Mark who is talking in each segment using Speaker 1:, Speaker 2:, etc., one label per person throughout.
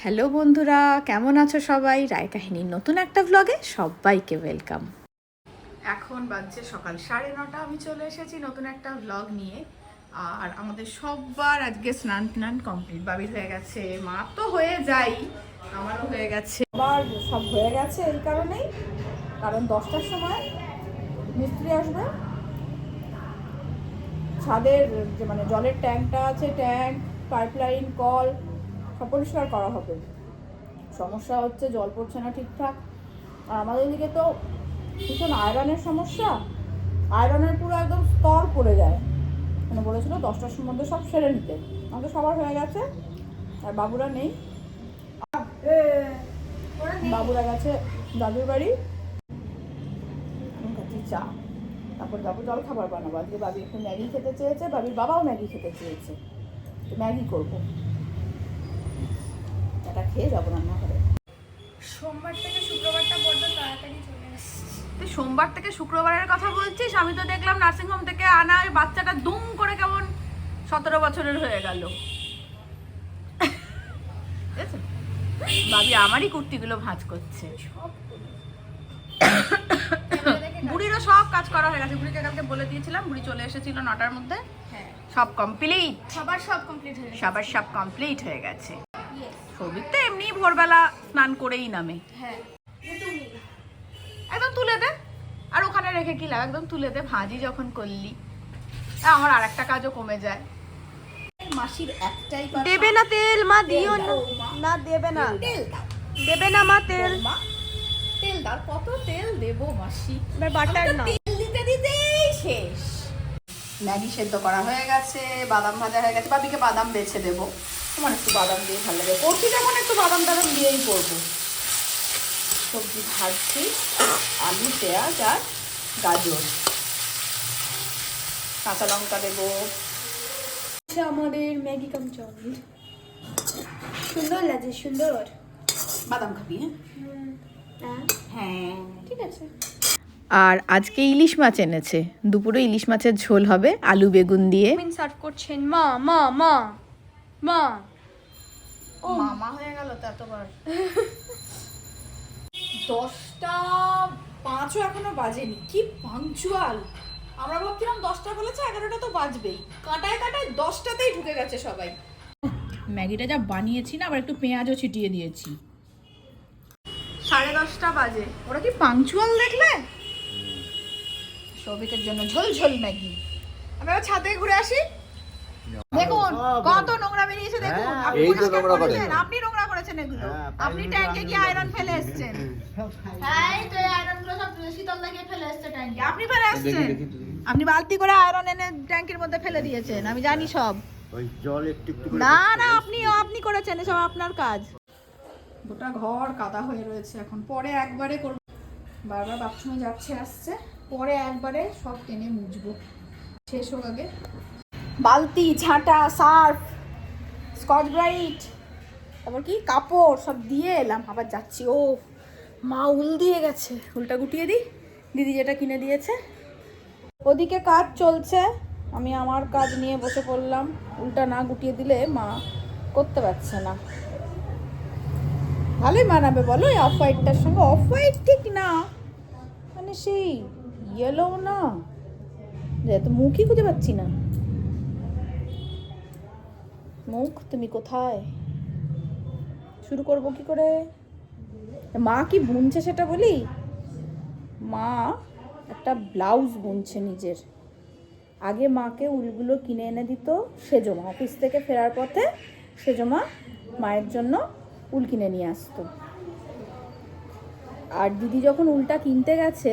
Speaker 1: Hello বন্ধুরা কেমন আছো সবাই? রায় কাহিনীর নতুন একটা ব্লগে সবাইকে ওয়েলকাম এখন বাজছে সকাল সাড়ে নটা আমি চলে এসেছি নতুন একটা ব্লগ নিয়ে। আর আমাদের সবার আজকে স্নান টান কমপ্লিট বাবির হয়ে গেছে মা তো হয়ে যাই আমারও হয়ে গেছে।
Speaker 2: আবার সব হয়ে গেছে এই কারণেই কারণ দশটার সময় মিস্ত্রি আসবে। ছাদের যে মানে জলের ট্যাঙ্কটা আছে ট্যাঙ্ক পাইপলাইন কল পরিষ্কার করা হবে। সমস্যা হচ্ছে জল পড়ছে না ঠিকঠাক। আর আমাদের এদিকে তো ভীষণ আয়রনের সমস্যা। আয়রনের পুরো একদম স্তর পড়ে যায়। মানে বলেছিল দশটার মধ্যে সব সেরে নিতে। আমাদের সবার হয়ে গেছে আর বাবুরা নেই। বাবুরা গেছে দাদুর বাড়ি। চা। তারপর যাব জল খাবার বানাবো। আজকে বাবি একটু ম্যাগি খেতে চেয়েছে বাবির বাবাও ম্যাগি খেতে চেয়েছে। ম্যাগি করব। এটা খেয়ে যাব রান্না করে
Speaker 3: সোমবার থেকে শুক্রবারটা বড্ড তাড়াতাড়ি চলে
Speaker 1: তুই সোমবার থেকে শুক্রবারের কথা বলছিস আমি তো দেখলাম নার্সিংহোম থেকে আনা ওই বাচ্চাটা দুম করে কেমন সতেরো বছরের হয়ে গেল? ভাবি আমারই কুর্তিগুলো ভাঁজ করছে।
Speaker 3: সব
Speaker 1: বুড়িরও সব কাজ করা হয়ে গেছে। বুড়িকে কালকে বলে দিয়েছিলাম বুড়ি চলে এসেছিল নটার মধ্যে।
Speaker 3: হ্যাঁ।
Speaker 1: সব কমপ্লিট
Speaker 3: সবার সব কমপ্লিট হয়ে গেছে।
Speaker 1: সবার সব কমপ্লিট হয়ে গেছে। সৌভিক তো এমনি ভোরবেলা স্নান করেই নামে।
Speaker 3: হ্যাঁ।
Speaker 1: একদম তুলে দে। আর ওখানে রেখে কি লাভ? একদম তুলে দে ভাজি যখন করলি। আমার আর একটা কাজও কমে যায়।
Speaker 2: মাসির একটাই
Speaker 4: দেবে না তেল মা
Speaker 2: তেল
Speaker 4: দিও না।
Speaker 2: মা।
Speaker 4: দেবে না।
Speaker 2: তেল
Speaker 4: দেবে না মা তেল।
Speaker 2: মা তেল দাও। কত তেল দেবো মাসি?
Speaker 4: এবার বাটার না
Speaker 2: তেল দিতে দিতেই শেষ।
Speaker 1: ম্যাগি সেদ্ধ করা হয়ে গেছে বাদাম ভাজা হয়ে গেছে বাবিকে বাদাম বেছে দেবো।
Speaker 2: আমার একটু বাদাম দিয়ে ভালো লাগে। করছি যখন একটু বাদাম টাদাম দিয়েই করব। সবজি ভাজছি আলু পেঁয়াজ আর গাজর। কাঁচা লঙ্কা দেবো।
Speaker 3: আচ্ছা আমাদের ম্যাগি কাম চাউমিন সুন্দর লাগছে সুন্দর।
Speaker 1: বাদাম খাবি হ্যাঁ?
Speaker 3: হ্যাঁ।
Speaker 1: হ্যাঁ।
Speaker 3: ঠিক আছে।
Speaker 1: আর আজকে ইলিশ মাছ এনেছে। দুপুরে ইলিশ মাছের ঝোল হবে আলু বেগুন দিয়ে।
Speaker 3: সার্ভ করছেন মা মা মা মা।
Speaker 1: মামা হয়ে গেল তো এতবার।
Speaker 2: দশটা পাঁচও এখনও বাজেনি কি পাঞ্চুয়াল আমরা ভাবছিলাম দশটা বলেছে এগারোটা তো বাজবেই। কাঁটায় কাঁটায় দশটাতেই ঢুকে গেছে সবাই। ম্যাগিটা যা বানিয়েছি না আবার একটু পেঁয়াজও ছিটিয়ে দিয়েছি।
Speaker 1: সাড়ে দশটা বাজে।
Speaker 2: ওরা কি পাঞ্চুয়াল দেখলে? সৌভিকের জন্য ঝোল ঝোল ম্যাগি। আমি আবার ছাদে ঘুরে আসি। দেখুন কত নোংরা বেরিয়েছে দেখুন।
Speaker 5: হ্যাঁ,
Speaker 2: আপনি পরিষ্কার
Speaker 5: নোংরা
Speaker 2: করেছেন, আপনি নোংরা করেছেন এগুলো।
Speaker 5: হ্যাঁ,
Speaker 2: আপনি ট্যাঙ্কে গিয়ে আয়রন ফেলে এসেছেন।
Speaker 3: হ্যাঁ তো এই আয়রনগুলো সব শীতল লাগিয়ে ফেলে এসছে ট্যাঙ্কে।
Speaker 2: আপনি ফেলে এসেছেন। আপনি বালতি করে আয়রন এনে ট্যাঙ্কের মধ্যে ফেলে দিয়েছেন আমি জানি সব।
Speaker 5: ওই জল একটু একটু
Speaker 2: না না আপনি আপনি করেছেন এসব আপনার কাজ। গোটা ঘর কাদা হয়ে রয়েছে এখন। পরে একবারে করব। বারবার বাথরুমে যাচ্ছে আসছে। পরে একবারে সব টেনে মুছবো। শেষ হোক আগে। বালতি, ঝাঁটা, সার্ফ, স্কচ ব্রাইট, তারপর কি? কাপড়, সব দিয়ে এলাম। আবার যাচ্ছি। ও, মা উল দিয়ে গেছে। উলটা গুটিয়ে দিই। দিদি যেটা কিনে দিয়েছে। ওদিকে কাজ চলছে। আমি আমার কাজ নিয়ে বসে পড়লাম। উল্টা না গুটিয়ে দিলে মা করতে পারছে না। ভালোই মানাবে বলো, এই অফ হোয়াইটটার সঙ্গে। অফ হোয়াইট ঠিক না। মানে সেই ইয়েলো না। যে তো মুখই খুঁজে পাচ্ছি না। মুখ তুমি কোথায়? শুরু করব কি করে? মা কি বুনছে সেটা বলি? মা একটা ব্লাউজ বুনছে নিজের। আগে মাকে উলগুলো কিনে এনে দিত সেজমা। অফিস থেকে ফেরার পথে সেজমা মায়ের জন্য উল কিনে নিয়ে আসতো। আর দিদি যখন উলটা কিনতে গেছে,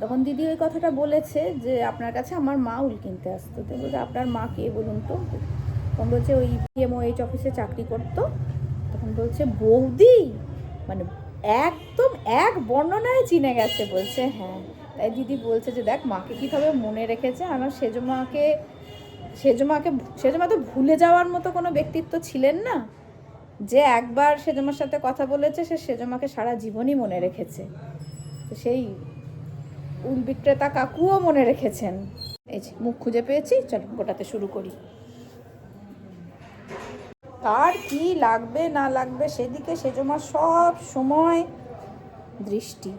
Speaker 2: তখন দিদি ওই কথাটা বলেছে যে, আপনার কাছে আমার মা উল কিনতে আসতো। তো বলছে, আপনার মা কে বলুন তো? তখন বলছে ওই পিএমওএইচ অফিসে চাকরি করতো। তখন বলছে, বৌদি মানে একদম এক বর্ণনায় চিনে গেছে। বলছে হ্যাঁ। তাই দিদি বলছে যে, দেখ, মাকে কীভাবে মনে রেখেছে আমার সেজমাকে সেজমাকে, সেজমা তো ভুলে যাওয়ার মতো কোনো ব্যক্তিত্ব ছিলেন না। যে একবার সেজমার সাথে কথা বলেছে, সে সেজমাকে সারা জীবনই মনে রেখেছে। সেই উল বিক্রেতা কাকুও মনে রেখেছেন। এই মুখ খুঁজে পেয়েছি, চলো গোটাতে শুরু করি। কার কি লাগবে না লাগবে সেদিকে সেজমার সব সময় দৃষ্টি।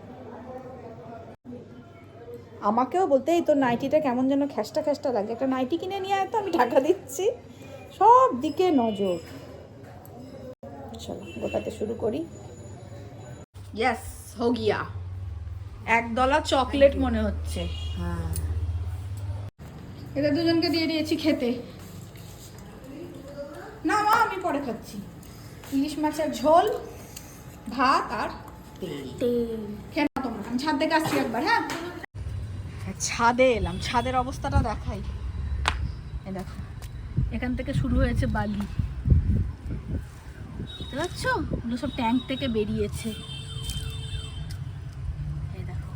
Speaker 2: আমাকেও বলতে এই তোর নাইটিটা কেমন যেন খ্যাসটা খ্যাসটা লাগে একটা নাইটি কিনে নিয়ে আয় তো আমি টাকা দিচ্ছি। সব দিকে নজর। চলো গোটাতে শুরু করি।
Speaker 6: ইয়েস হো গিয়া। একদলা চকলেট মনে হচ্ছে। এদের দুজনকে দিয়ে দিয়েছি খেতে। পরে খাচ্ছি। ইলিশ মাছের ঝোল ভাত আর তেল। খেয়ে তোমরা। আমি ছাদ থেকে আসছি একবার হ্যাঁ? ছাদে এলাম। ছাদের অবস্থাটা দেখাই। এই দেখো। এখান থেকে শুরু হয়েছে বালি। বুঝতে পারছ ওগুলো সব ট্যাঙ্ক থেকে বেরিয়েছে। এই দেখো।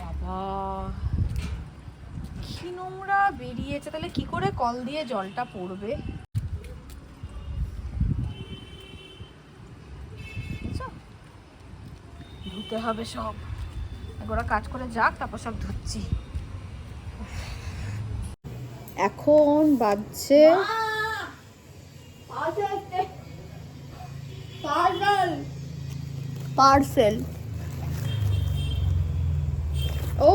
Speaker 6: বাবা। কি নোংরা বেরিয়েছে, তাহলে কি করে কল দিয়ে জলটা পড়বে? ধুতে হবে সব। ওরা কাজ করে যাক, তারপর সব ধুচ্ছি।
Speaker 2: এখন বাজছে পার্সেল। ও!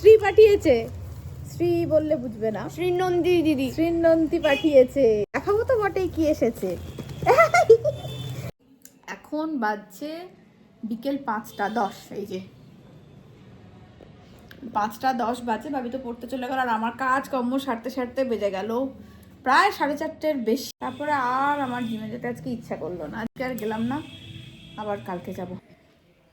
Speaker 2: শ্রী পাঠিয়েছে। শ্রী বললে বুঝবে না।
Speaker 7: শ্রীনন্দী দিদি।
Speaker 2: শ্রীনন্তি পাঠিয়েছে। দেখাবো তো বটেই কি এসেছে। এখন বাজছে বিকেল পাঁচটা দশ এই যে। পাঁচটা দশ বাজে ভাবি তো পড়তে চলে গেল। আর আমার কাজ কর্ম সারতে সারতে বেজে গেল। প্রায় সাড়ে চারটের বেশি। তারপরে আর আমার জিমে যেতে আজকে ইচ্ছা করল না। আজকে আর গেলাম না। আবার কালকে যাব।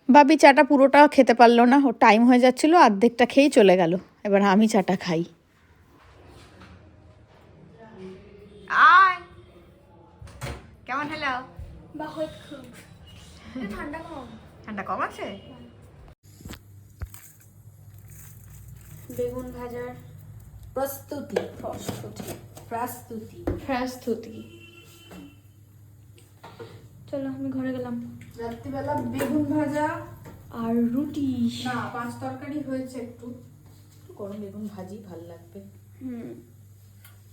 Speaker 2: বাবি চাটা পুরোটা খেতে পারল না ওর টাইম হয়ে যাচ্ছিল অর্ধেকটা খেয়েই চলে গেল। এবার আমি চাটা খাই।
Speaker 6: আয়। কেমন হলো?
Speaker 3: বা ঠান্ডা কম।
Speaker 6: ঠান্ডা কম আছে?
Speaker 3: বেগুন ভাজার
Speaker 2: প্রস্তুতি প্রস্তুতি প্রস্তুতি।
Speaker 3: প্রস্তুতি। চলো আমি ঘরে গেলাম।
Speaker 2: রাত্রিবেলা বেগুন ভাজা।
Speaker 3: আর রুটি।
Speaker 2: না পাঁচ তরকারি হয়েছে একটু। গরম বেগুন ভাজি ভালো লাগবে।
Speaker 3: হুম।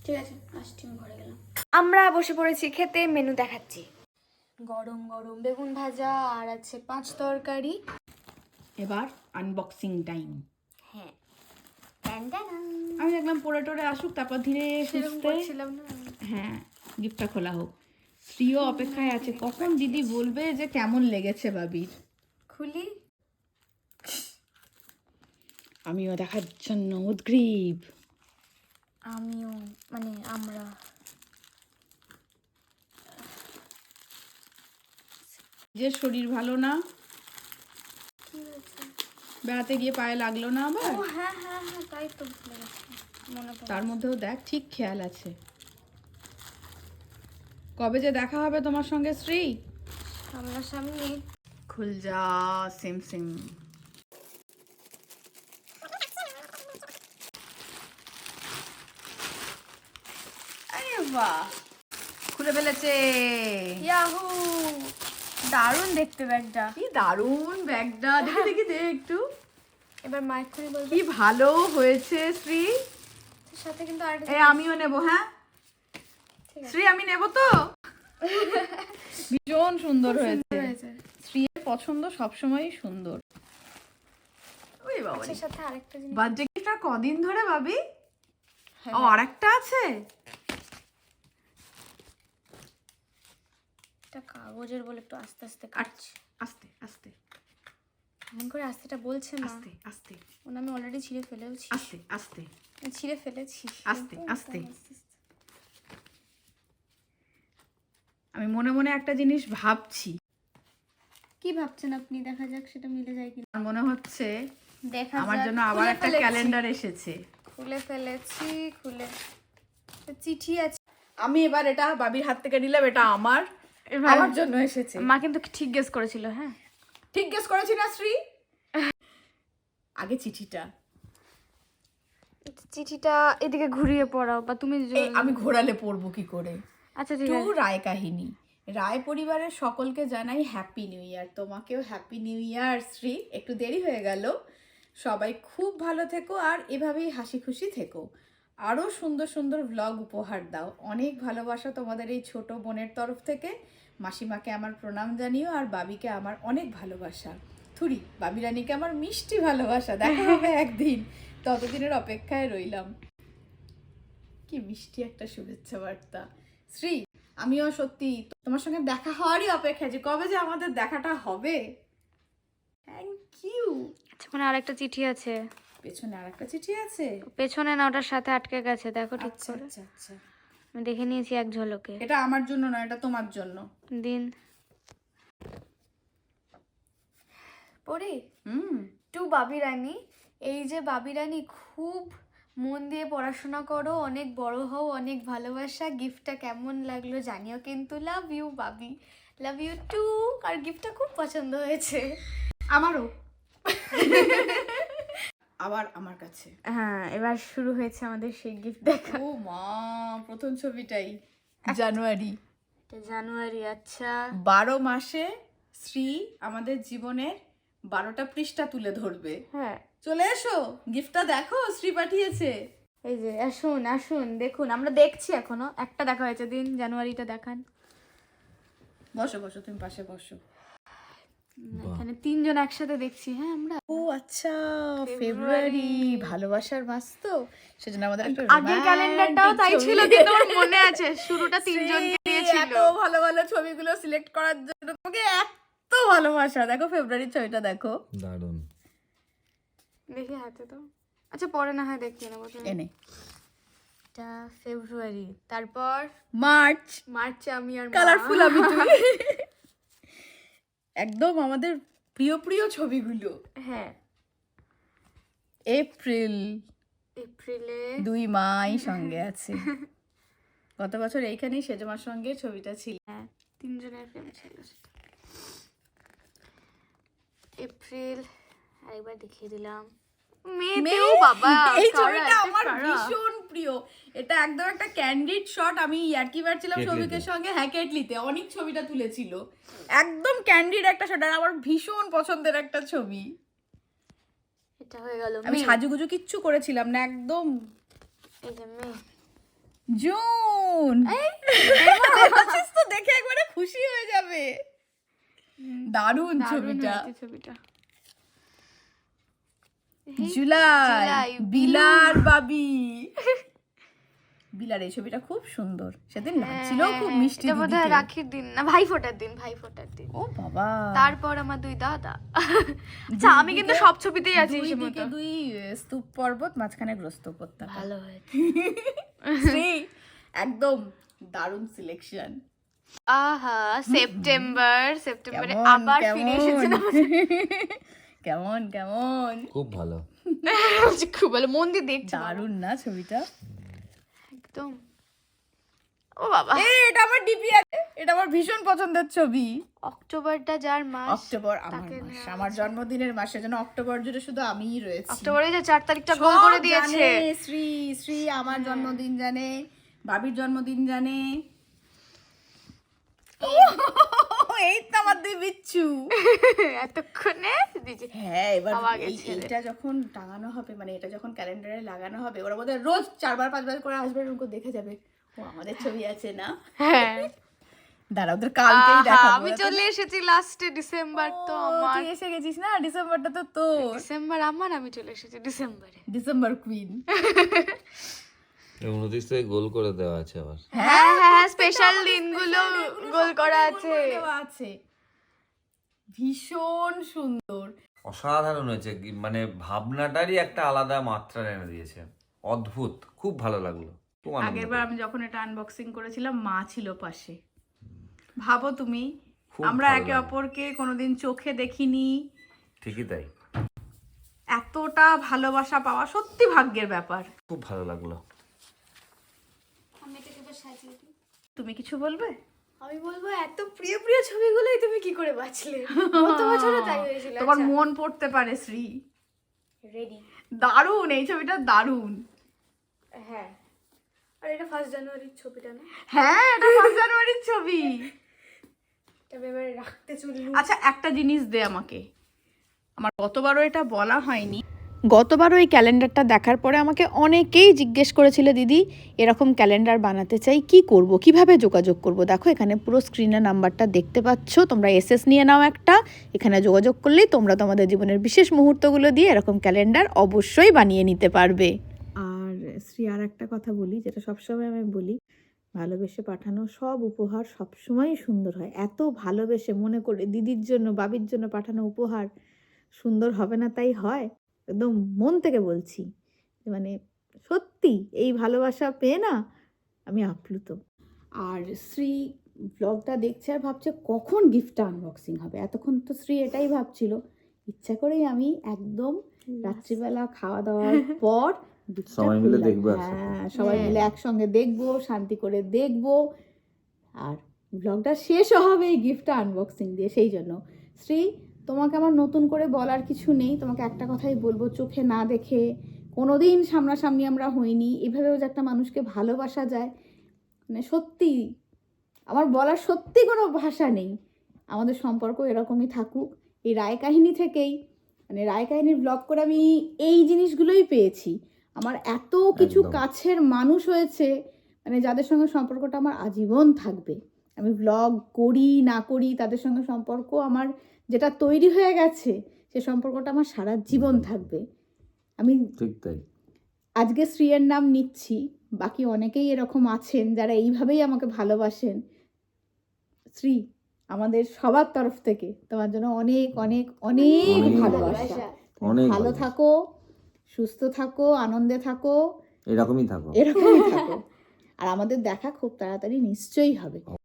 Speaker 3: ঠিক আছে আসছি আমি ঘরে গেলাম। আমরা বসে পড়েছি খেতে মেনু দেখাচ্ছি। গরম গরম বেগুন ভাজা আর আছে পাঁচ তরকারি।
Speaker 2: এবার আনবক্সিং টাইম
Speaker 3: হ্যাঁ।
Speaker 2: আমি দেখলাম পরে টোরে আসুক তারপর ধীরে সুস্থে
Speaker 3: না।
Speaker 2: হ্যাঁ গিফটটা খোলা হোক। স্ত্রীও অপেক্ষায় আছে। কখন দিদি বলবে যে কেমন লেগেছে বাবির?
Speaker 3: খুলি।
Speaker 2: আমিও দেখার জন্য উদ্গ্রীব।
Speaker 3: আমিও মানে আমরা।
Speaker 2: যে শরীর ভালো না? বেড়াতে গিয়ে পায়ে লাগল না আবার?
Speaker 3: হ্যাঁ হ্যাঁ হ্যাঁ
Speaker 2: তার মধ্যেও দেখ ঠিক খেয়াল আছে। কবে যে দেখা হবে তোমার সঙ্গে শ্রী?
Speaker 3: সামনাসামনি।
Speaker 2: খুল যা সেম সেম আরে বাহ খুলে ফেলেছে।
Speaker 3: ইয়াহু দারুণ দেখতে ব্যাগটা।
Speaker 2: কি দারুণ ব্যাগটা দেখি দেখি দে একটু।
Speaker 3: এবার মাইক করে বলব।
Speaker 2: কি ভালো হয়েছে শ্রী।
Speaker 3: সাথে কিন্তু আরেকটা
Speaker 2: এ আমিও নেব হ্যাঁ। শ্রী আমি নেব তো? ভীষণ সুন্দর হয়েছে।
Speaker 3: হয়েছে।
Speaker 2: শ্রীয়ের পছন্দ সবসময়ই সুন্দর। ওই বাবা
Speaker 3: তার সাথে আরেকটা জিনিস।
Speaker 2: বার্থডে গিফটটা কদিন ধরে ভাবি?
Speaker 3: হ্যাঁ।
Speaker 2: ও আরেকটা আছে?
Speaker 3: একটা কাগজের বলে একটু আস্তে আস্তে
Speaker 2: আচ্ছা
Speaker 3: কাটছি।
Speaker 2: আস্তে আস্তে।
Speaker 3: এমন করে আস্তেটা বলছে না।
Speaker 2: আস্তে আস্তে।
Speaker 3: ওনা আমি অলরেডি ছিঁড়ে ফেলেওছি।
Speaker 2: আস্তে আস্তে।
Speaker 3: ছিঁড়ে ফেলেছি।
Speaker 2: আস্তে, আস্তে। আমি মনে মনে একটা জিনিস ভাবছি।
Speaker 3: কি ভাবছেন আপনি? দেখা যাক সেটা মিলে যায় কি
Speaker 2: আমার মনে হচ্ছে
Speaker 3: দেখা
Speaker 2: আমার
Speaker 3: যাক।
Speaker 2: জন্য আবার
Speaker 3: খুলে
Speaker 2: একটা
Speaker 3: ফেলেছি।
Speaker 2: ক্যালেন্ডার এসেছে।
Speaker 3: খুলে ফেলেছি খুলে চিঠি আছে।
Speaker 2: আমি এবার এটা বাবির হাত থেকে নিলাম এটা আমার। আমার জন্য এসেছে।
Speaker 3: মা কিন্তু ঠিক গেস করেছিল হ্যাঁ।
Speaker 2: ঠিক গেস করেছি না শ্রী? আগে চিঠিটা।
Speaker 3: চিঠিটা এদিকে ঘুরিয়ে পড়াও বা তুমি য-
Speaker 2: এই আমি ঘোরালে পড়ব কি করে?
Speaker 3: আচ্ছা
Speaker 2: টু রায় কাহিনী। রায় পরিবারের সকলকে জানাই হ্যাপি নিউ ইয়ার তোমাকেও হ্যাপি নিউ ইয়ার শ্রী। একটু দেরি হয়ে গেল। সবাই খুব ভালো থেকো আর এভাবেই হাসি খুশি থেকো। আরও সুন্দর সুন্দর ভ্লগ উপহার দাও। অনেক ভালোবাসা তোমাদের এই ছোট বোনের তরফ থেকে। মাসিমাকে আমার প্রণাম জানিও আর বাবিকে আমার অনেক ভালোবাসা। থুরি বাবি রানীকে আমার মিষ্টি ভালোবাসা। দেখা হবে একদিন। ততদিনের অপেক্ষায় রইলাম। কি মিষ্টি একটা শুভেচ্ছা বার্তা। শ্রী আমিও সত্যি তোমার সঙ্গে দেখা হওয়ারই অপেক্ষা যে কবে যে আমাদের দেখাটা হবে। থ্যাংক ইউ
Speaker 3: আচ্ছা মানে আরেকটা চিঠি আছে।
Speaker 2: পেছনে আর একটা চিঠি আছে?
Speaker 3: পেছনে না ওটার সাথে আটকে গেছে দেখো ঠিক
Speaker 2: আচ্ছা
Speaker 3: করে।
Speaker 2: আচ্ছা আচ্ছা।
Speaker 3: আমি দেখে নিয়েছি এক ঝলকে।
Speaker 2: এটা আমার জন্য নয় এটা তোমার জন্য।
Speaker 3: দিন। পড়ি?
Speaker 2: হুম।
Speaker 3: টু বাবি রানী এই যে বাবি রানী খুব মন দিয়ে পড়াশোনা করো অনেক বড় হও অনেক ভালোবাসা। গিফটটা কেমন লাগল জানিও কিন্তু। Love you Babi love you too আর গিফটটা খুব পছন্দ হয়েছে।
Speaker 2: আমারও। আবার আমার কাছে।
Speaker 3: হ্যাঁ এবার শুরু হয়েছে আমাদের সেই গিফট দেখা।
Speaker 2: ও মা প্রথম ছবিটাই। জানুয়ারি।
Speaker 3: জানুয়ারি আচ্ছা।
Speaker 2: বারো মাসে শ্রী আমাদের জীবনের বারোটা পৃষ্ঠা তুলে ধরবে।
Speaker 3: হ্যাঁ।
Speaker 2: চলে এসো গিফটটা দেখো শ্রী পাঠিয়েছে।
Speaker 3: এই যে আসুন আসুন দেখুন আমরা দেখছি এখনও একটা দেখা হয়েছে দিন জানুয়ারিটা দেখান।
Speaker 2: বসো বসো তুমি পাশে বসো।
Speaker 3: এখানে তিনজন একসাথে দেখছি হ্যাঁ আমরা।
Speaker 2: ও আচ্ছা ফেব্রুয়ারি ভালোবাসার মাস তো। সেজন্য আমাদের একটা
Speaker 3: আগের ক্যালেন্ডারটাও তাই ছিল কিন্তু আমার মনে আছে শুরুটা তিনজনকে
Speaker 2: সেই
Speaker 3: দিয়েছিল
Speaker 2: এত ভালো ভালো ছবিগুলো সিলেক্ট করার জন্য তোমাকে এত ভালোবাসা। দেখো ফেব্রুয়ারির ছবিটা দেখো।
Speaker 8: দারুণ।
Speaker 3: দেখি হাতে তো। আচ্ছা পরে না হয় দেখতে নেব।
Speaker 2: এনে।
Speaker 3: এটা ফেব্রুয়ারি। তারপর?
Speaker 2: মার্চ।
Speaker 3: মার্চে আমি আর
Speaker 2: কালারফুল আমি তুই একদম আমাদের প্রিয় প্রিয় ছবিগুলো।
Speaker 3: হ্যাঁ।
Speaker 2: এপ্রিল।
Speaker 3: এপ্রিলে।
Speaker 2: দুই মাই সঙ্গে আছে। গত বছর এইখানেই সেজমার সঙ্গে ছবিটা ছিল।
Speaker 3: হ্যাঁ তিনজনের প্রেম ছিল। এপ্রিল আরেকবার দেখিয়ে দিলাম। মেতেও বাবা
Speaker 2: এই ছবিটা
Speaker 3: এটা
Speaker 2: আমার ভীষণ প্রিয়। এটা একদম একটা ক্যান্ডিড শট আমি ইয়ার্কি ছিলাম
Speaker 8: কেটলিতে।
Speaker 2: সৌভিকের সঙ্গে হ্যাঁ কেটলিতে অনেক ছবিটা তুলেছিল। একদম ক্যান্ডিড একটা শট আর আমার ভীষণ পছন্দের একটা ছবি।
Speaker 3: এটা হয়ে গেল
Speaker 2: আমি। সাজুগুজু কিচ্ছু করেছিলাম না একদম।
Speaker 3: এই
Speaker 2: জুন! তো দেখে একবারে খুশি হয়ে যাবে। দারুণ
Speaker 3: দারুণ
Speaker 2: ছবিটা।
Speaker 3: ছবিটা।
Speaker 2: জুলাই বিলার বাবি। বিলার এই ছবিটা খুব সুন্দর। সেদিন খুব
Speaker 3: হ্যাঁ,
Speaker 2: মিষ্টি
Speaker 3: এটা বোধহয় রাখির দিন না ভাই ফোটার দিন ভাই ফোটার দিন।
Speaker 2: ও বাবা।
Speaker 3: তারপর আমার দুই দাদা। আচ্ছা আমি কিন্তু সব ছবিতেই আছি
Speaker 2: দুই
Speaker 3: মতো
Speaker 2: দুই স্তূপ পর্বত মাঝখানে গ্রস্ত উপত্যকা
Speaker 3: ভালো হয়েছে।
Speaker 2: একদম দারুণ সিলেকশন
Speaker 3: আহা সেপ্টেম্বর সেপ্টেম্বরে আবার ফিরে এসেছে
Speaker 2: কেমন কেমন?
Speaker 8: খুব ভালো।
Speaker 3: খুব ভালো মন দিয়ে দেখছি।
Speaker 2: দারুণ না ছবিটা?
Speaker 3: একদম। ও বাবা।
Speaker 2: এটা আমার ডিপি আছে। এটা আমার ভীষণ পছন্দের ছবি।
Speaker 3: অক্টোবরটা যার মাস
Speaker 2: অক্টোবর আমার মাস আমার জন্মদিনের মাসে যেন অক্টোবর জুড়ে শুধু আমিই রয়েছি।
Speaker 3: অক্টোবরে যে চার তারিখটা গোল করে দিয়েছে
Speaker 2: জানে, শ্রী শ্রী আমার জন্মদিন জানে বাবির জন্মদিন জানে। এই তো আমার দুই বিচ্ছু।
Speaker 3: এতক্ষণে
Speaker 2: হ্যাঁ এবার এইটা যখন টাঙানো হবে মানে এটা যখন ক্যালেন্ডারে লাগানো হবে ওরা বোধহয় রোজ চারবার পাঁচবার করে আসবে এরকম দেখে যাবে। ও আমাদের ছবি আছে না?
Speaker 3: হ্যাঁ।
Speaker 2: দাঁড়া ওদের কালকেই দেখাবো।
Speaker 3: আমি চলে এসেছি লাস্টে ডিসেম্বর তো আমার।
Speaker 2: তুই এসে গেছিস না? ডিসেম্বরটা তো তোর।
Speaker 3: ডিসেম্বর আমার আমি চলে এসেছি ডিসেম্বরে
Speaker 2: ডিসেম্বর কুইন
Speaker 8: উনত্রিশ থেকে গোল করে দেওয়া আছে আবার।
Speaker 3: হ্যাঁ হ্যাঁ স্পেশাল দিনগুলো গোল করা আছে।
Speaker 2: আছে। ভীষণ সুন্দর।
Speaker 9: অসাধারণ হয়েছে মানে ভাবনাটারই একটা আলাদা মাত্রা এনে দিয়েছে। অদ্ভুত খুব ভালো লাগল।
Speaker 2: আগের বার আমি যখন এটা আনবক্সিং করেছিলাম মা ছিল পাশে। ভাবো তুমি আমরা একে অপরকে কোনোদিন চোখে দেখিনি।
Speaker 9: ঠিকই তাই।
Speaker 2: এতটা ভালোবাসা পাওয়া সত্যি ভাগ্যের ব্যাপার।
Speaker 9: খুব ভালো লাগল।
Speaker 2: তুমি কিছু বলবে?
Speaker 3: আমি বলব এত প্রিয় প্রিয় ছবিগুলোই তুমি কি করে বাঁচলে? গত বছরও তাই হয়েছিল।
Speaker 2: তোমার মন পড়তে পারে শ্রী।
Speaker 3: রেডি
Speaker 2: দারুণ এই ছবিটা দারুণ।
Speaker 3: হ্যাঁ। আর এটা ফার্স্ট জানুয়ারির ছবিটা না?
Speaker 2: হ্যাঁ এটা ফার্স্ট জানুয়ারির ছবি।
Speaker 3: তবে এবারে রাখতে চললু
Speaker 2: আচ্ছা একটা জিনিস দে আমাকে। আমার গতবারও এটা বলা হয়নি। গতবার ওই ক্যালেন্ডারটা দেখার পরে আমাকে অনেকেই জিজ্ঞেস করেছিল, দিদি, এরকম ক্যালেন্ডার বানাতে চাই, কি করব? কীভাবে যোগাযোগ করব? দেখো, এখানে পুরো স্ক্রিনে নাম্বারটা দেখতে পাচ্ছ। তোমরা এসএস নিয়ে নাও একটা। এখানে যোগাযোগ করলেই তোমরা তোমাদের জীবনের বিশেষ মুহূর্তগুলো দিয়ে এরকম ক্যালেন্ডার অবশ্যই বানিয়ে নিতে পারবে। আর শ্রী আর একটা কথা বলি, যেটা সবসময় আমি বলি, ভালোবেসে পাঠানো সব উপহার সবসময়ই সুন্দর হয়। এত ভালোবেসে মনে করে দিদির জন্য, বাবির জন্য পাঠানো উপহার সুন্দর হবে না তাই হয়? একদম মন থেকে বলছি মানে সত্যি এই ভালোবাসা পেয়ে না আমি আপ্লুত। আর শ্রী ব্লগটা দেখছে আর ভাবছে কখন গিফটটা আনবক্সিং হবে? এতক্ষণ তো শ্রী এটাই ভাবছিল। ইচ্ছা করেই আমি একদম রাত্রিবেলা খাওয়া দাওয়ার পর
Speaker 9: সবাই মিলে দেখব
Speaker 2: হ্যাঁ সবাই মিলে একসঙ্গে দেখব শান্তি করে দেখব। আর ব্লগটা শেষও হবে এই গিফটটা আনবক্সিং দিয়ে। সেই জন্য শ্রী তোমাকে আমার নতুন করে বলার কিছু নেই তোমাকে একটা কথাই বলব চোখে না দেখে। কোনোদিন সামনাসামনি আমরা হইনি এভাবেও যে একটা মানুষকে ভালোবাসা যায় মানে সত্যি আমার বলার সত্যি কোনো ভাষা নেই। আমাদের সম্পর্ক এরকমই থাকুক। এই রায় কাহিনী থেকেই মানে রায় কাহিনীর ব্লগ করে আমি এই জিনিসগুলোই পেয়েছি। আমার এত কিছু কাছের মানুষ হয়েছে মানে যাদের সঙ্গে সম্পর্কটা আমার আজীবন থাকবে। আমি ব্লগ করি না করি তাদের সঙ্গে সম্পর্ক আমার যেটা তৈরি হয়ে গেছে সে সম্পর্কটা আমার সারা জীবন থাকবে। আমি
Speaker 9: ঠিক তাই।
Speaker 2: আজকে শ্রীয়ের নাম নিচ্ছি বাকি অনেকেই এরকম আছেন যারা এইভাবেই আমাকে ভালোবাসেন। শ্রী আমাদের সবার তরফ থেকে তোমার জন্য অনেক অনেক অনেক ভালোবাসা।
Speaker 9: অনেক
Speaker 2: ভালো থাকো সুস্থ থাকো আনন্দে থাকো।
Speaker 9: এরকমই থাকো।
Speaker 2: এরকমই থাকো। আর আমাদের দেখা খুব তাড়াতাড়ি নিশ্চয়ই হবে।